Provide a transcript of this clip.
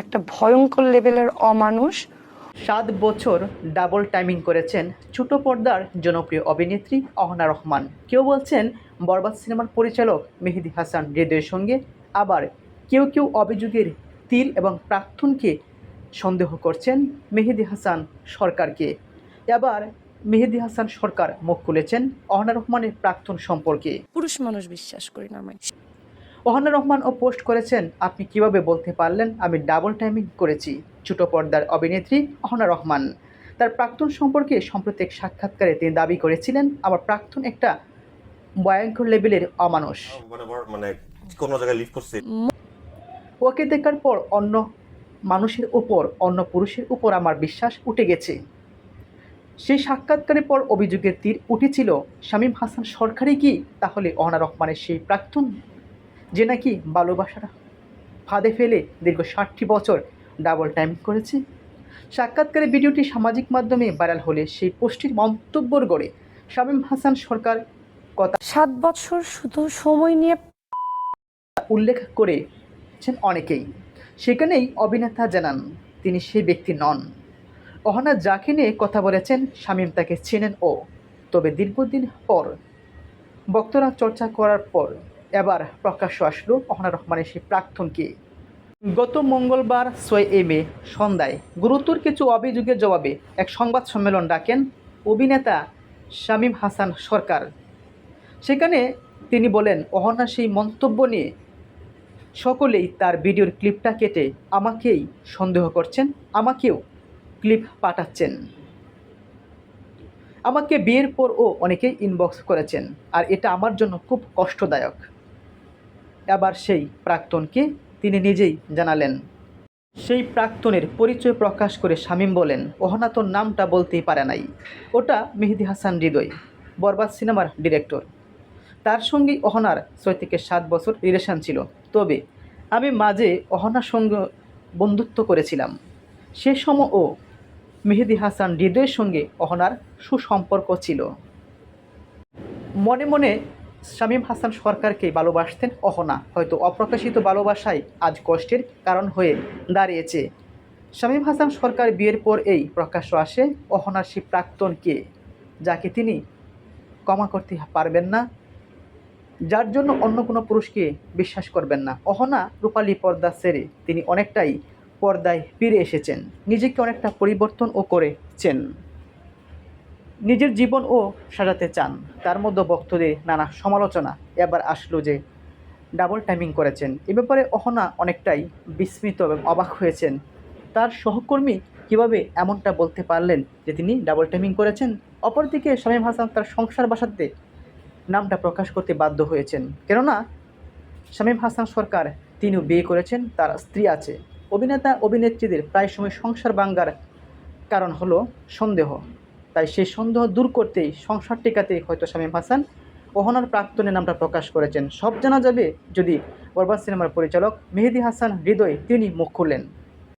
একটা ভয়ঙ্কর লেভেলের অমানুষ। সাত বছর ডাবল টাইমিং করেছেন ছোট পর্দার জনপ্রিয় অভিনেত্রী অহনা রহমান। কেউ বলছেন বরবাদ সিনেমার পরিচালক মেহেদি হাসান হৃদয়ের সঙ্গে আবার কেউ কেউ অভিযোগের তিল এবং প্রাক্তনকে সন্দেহ করছেন মেহেদি হাসান সরকারকে। এবার মেহেদি হাসান সরকার মুখ খুলেছেন অহনা রহমানের প্রাক্তন সম্পর্কে। পুরুষ মানুষ বিশ্বাস করি না আমি। ওহানা রহমান ও পোস্ট করেছেন আপনি কীভাবে বলতে পারলেন আমি ডাবল টাইমিং করেছি? ছোট পর্দার অভিনেত্রী অহনা রহমান। তার প্রাক্তন সম্পর্কে সম্প্রতি এক সাক্ষাৎকারে তিনি দাবি করেছিলেন আমার প্রাক্তন একটা ভয়ঙ্কর লেভেলের অমানুষ। মানে কোনো জায়গায় লিভ করছে। ওকে দেখার পর অন্য মানুষের উপর অন্য পুরুষের উপর আমার বিশ্বাস উঠে গেছে। সেই সাক্ষাৎকারের পর অভিযোগের তীর উঠেছিল শামীম হাসান সরকারই কি? তাহলে অহনা রহমানের সেই প্রাক্তন যে নাকি ভালোবাসার ফাঁদে ফেলে দীর্ঘ ষাটটি বছর ডাবল টাইম করেছে। সাক্ষাৎকারে ভিডিওটি সামাজিক মাধ্যমে ভাইরাল হলে সেই পোস্টটির মন্তব্যর গড়ে শামীম হাসান সরকার। কথা সাত বছর শুধু সময় নিয়ে উল্লেখ করেছেন অনেকেই। সেখানেই অভিনেতা জানান তিনি সেই ব্যক্তি নন। অহনা যাকে নিয়ে কথা বলেছেন শামীম তাকে চেনেন ও তবে দীর্ঘদিন পর বক্তরা চর্চা করার পর এবার প্রকাশ্য আসলো অহনা রহমানের সেই প্রাক্তনকে। গত মঙ্গলবার ছয় এম এ সন্ধ্যায় গুরুতর কিছু অভিযোগের জবাবে এক সংবাদ সম্মেলন ডাকেন অভিনেতা শামীম হাসান সরকার। সেখানে তিনি বলেন অহনা সেই মন্তব্য নিয়ে সকলেই তার ভিডিওর ক্লিপটা কেটে আমাকেই সন্দেহ করছেন, আমাকেও ক্লিপ পাঠাচ্ছেন। আমাকে বিয়ের পরও অনেকেই ইনবক্স করেছেন, আর এটা আমার জন্য খুব কষ্টদায়ক। এবার সেই প্রাক্তনকে তিনি নিজেই জানালেন। সেই প্রাক্তনের পরিচয় প্রকাশ করে শামীম বলেন ওহনা তোর নামটা বলতেই পারে নাই। ওটা মেহেদি হাসান হৃদয়, বরবাদ সিনেমার ডিরেক্টর। তার সঙ্গেই অহনার ছয় থেকে সাত বছর রিলেশন ছিল। তবে আমি মাঝে অহনার সঙ্গে বন্ধুত্ব করেছিলাম। সে সময় ও মেহেদি হাসান হৃদয়ের সঙ্গে অহনার সুসম্পর্ক ছিল। মনে মনে শামীম হাসান সরকারকে ভালোবাসতেন অহনা। হয়তো অপ্রকাশিত ভালোবাসায় আজ কষ্টের কারণ হয়ে দাঁড়িয়েছে। শামীম হাসান সরকার বিয়ের পর এই প্রকাশ্য আসে অহনার সেই প্রাক্তনকে যাকে তিনি ক্ষমা করতে পারবেন না, যার জন্য অন্য কোনো পুরুষকে বিশ্বাস করবেন না। অহনা রূপালী পর্দা সেরে তিনি অনেকটাই পর্দায় ফিরে এসেছেন। নিজেকে অনেকটা পরিবর্তনও করেছেন। নিজের জীবনও সাজাতে চান। তার মধ্যে ভক্তদের নানা সমালোচনা এবার আসলো যে ডাবল টাইমিং করেছেন। এ ব্যাপারে অহনা অনেকটাই বিস্মিত এবং অবাক হয়েছেন। তার সহকর্মী কীভাবে এমনটা বলতে পারলেন যে তিনি ডাবল টাইমিং করেছেন? অপরদিকে শামীম হাসান তার সংসার বাসাতে নামটা প্রকাশ করতে বাধ্য হয়েছেন। কেননা শামীম হাসান সরকার তিনিও বিয়ে করেছেন, তার স্ত্রী আছে। অভিনেতা, অভিনেত্রীদের প্রায় সময় সংসার ভাঙ্গার কারণ হলো সন্দেহ। তাই সেই সন্দেহ দূর করতেই সংসার টেকাতেই হয়তো শামীম হাসান ওহনার প্রাক্তনের নামটা প্রকাশ করেছেন। সব জানা যাবে যদি বরবাদ সিনেমার পরিচালক মেহেদি হাসান হৃদয় তিনি মুখ খুললেন।